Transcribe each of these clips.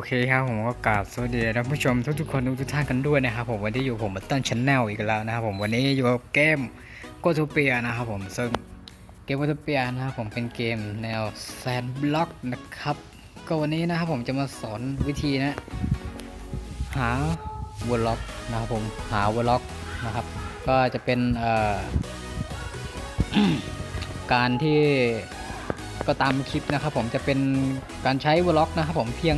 โอเคครับผมก็กราบสวัสดีท่านผู้ชมทุกๆคนทุกท่านกันด้วยนะครับผมวันนี้อยู่ผมบัตตันช n แนลอีกแล้วนะครับผมวันนี้อยู่กับเกมโกทูเปียนะครับผมซึ่งเกมโกทูเปียนะครับผมเป็นเกมแนวแซนบล็อกนะครับก็วันนี้นะครับผมจะมาสอนวิธีนะ หาวัล็อกนะครับผมหาวัล็อกนะครับ ก็จะเป็นเอ่อการที่ก็ตามคลิปนะครับผมจะเป็นการใช้วอลล็อกนะครับผมเพียง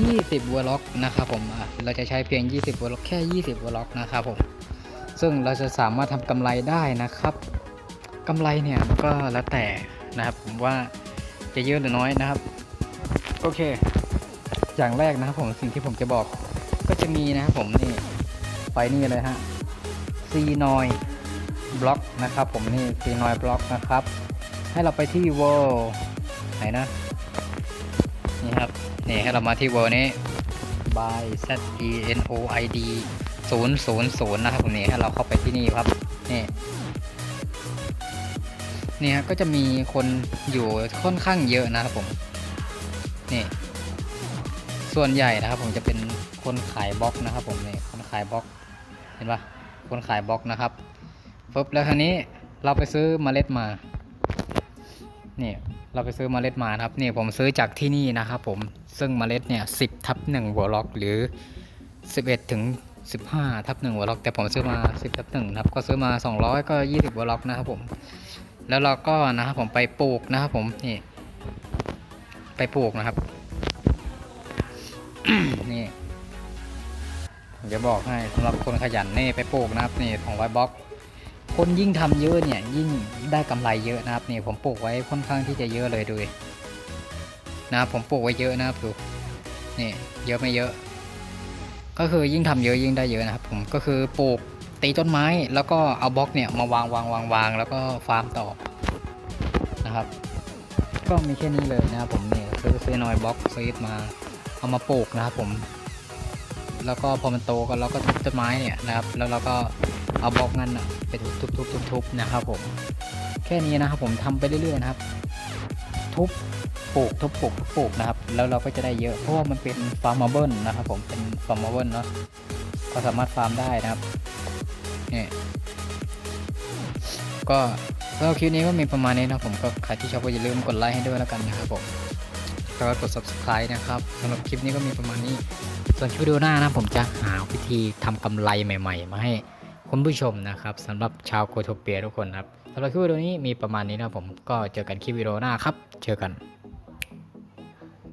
20วอลล็อกนะครับผมเราจะใช้เพียง 20วอลล็อกแค่ 20วอลล็อกนะครับผมซึ่งเราจะสามารถทำกำไรได้นะครับกำไรเนี่ยก็แล้วแต่นะครับผมว่าจะเยอะหรือน้อยนะครับ โอเค อย่างแรกนะครับผมสิ่งที่ผมจะบอกก็จะมีนะครับผมนี่ไปนี่เลยฮะซีนอยบล็อกนะครับผมนี่ซีนอยบล็อกนะครับ ให้เราไปที่ world ไหนนะนี่ครับ นี่ให้เรามาที่ world นี้ by z e n o i d 0 0 0 นะครับผมนี่ให้เราเข้าไปที่นี่ครับ นี่นี่ฮะก็จะมีคนอยู่ค่อนข้างเยอะนะครับผม นี่ส่วนใหญ่นะครับผมจะเป็นคนขายบล็อกนะครับผมนี่คนขายบล็อกเห็นปะคนขายบล็อกนะครับปุ๊บแล้วคราวนี้เราไปซื้อเมล็ดมานี่ เราไปซื้อเมล็ดมาครับนี่ผมซื้อจากที่นี่นะครับผมซึ่งเมล็ดเนี่ยสิทับ1หัวล็อกหรือ11ถึง15ทับ1หัวล็อก แต่ผมซื้อมา10ทับ1นะครับก็ซื้อมา200ก็20หัวล็อกนะครับผมแล้วเราก็นะครับผมไปปลูกนะครับผมนี่ไปปลูกนะครับนี่ผมจะบอกให้สำหรับคนขยันนี่ไปปลูกนะครับนี่200บล็อก คนยิ่งทำเยอะเนี่ยยิ่งได้กำไรเยอะนะครับนี่ผมปลูกไว้ค่อนข้างที่จะเยอะเลยดูนะครับผมปลูกไว้เยอะนะครับดูนี่เยอะไม่เยอะ ก็คือยิ่งทำเยอะยิ่งได้เยอะนะครับ ผมก็คือปลูกตีต้นไม้แล้วก็เอาบล็อกเนี่ยมาวางวางวางวางแล้วก็ฟาร์มต่อนะครับ ก็มีแค่นี้เลยนะครับผมนี่ซื้อซื้อหน่อยบล็อกซีดมาเอามาปลูกนะครับผม แล้วก็พอมันโตก็เราก็ทุบต้นไม้เนี่ยนะครับ แล้วเราก็เอาบล็อกนั้นน่ะไปทุบๆๆๆนะครับผมแค่นี้นะครับผมทำไปเรื่อยๆนะครับ ทุบปลูกทุบปลูกทุบปลูกนะครับ แล้วเราก็จะได้เยอะเพราะว่ามันเป็นฟาร์มเบิลนะครับ ผมเป็นฟาร์มเบิลเนาะก็สามารถฟาร์มได้นะครับนี่ก็สำหรับคลิปนี้ก็มีประมาณนี้นะผมก็ใครที่ชอบก็อย่าลืมกดไลค์ให้ด้วยแล้วกันนะครับผมแล้วก็กด subscribe นะครับสำหรับคลิปนี้ก็มีประมาณนี้ ส่วนคลิปวิดีโอหน้านะผมจะหาวิธีทำกำไรใหม่ ๆ มาให้คุณผู้ชมนะครับสำหรับชาวโคโทเปียทุกคนครับสำหรับคลิปวิดีโอนี้มีประมาณนี้นะผมก็เจอกันคลิปวิดีโอหน้าครับ เจอกัน